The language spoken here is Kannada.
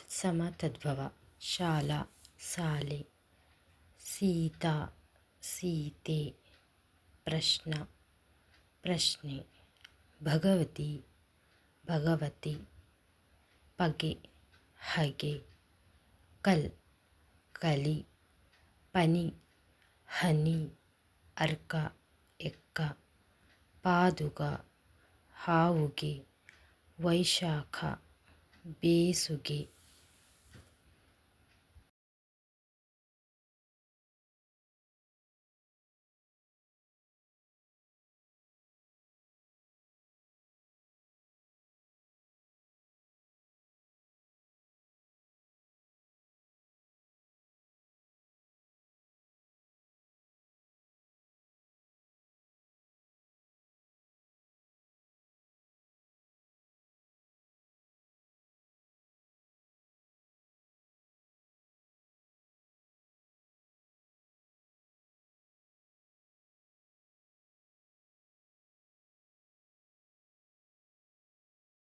ತತ್ಸಮ ತದ್ಭವ ಶಾಲಾ ಶಾಲೆ ಸೀತಾ, ಸೀತೆ, ಪ್ರಶ್ನ, ಪ್ರಶ್ನೆ, ಭಗವತಿ ಭಗವತಿ, ಪಗೆ, ಹಗೆ, ಕಲ್, ಕಲಿ, ಪನಿ, ಹನಿ, ಅರ್ಕ, ಎಕ್ಕ, ಪಾದುಗ, ಹಾವುಗೆ, ವೈಶಾಖ, ಬೇಸುಗೆ.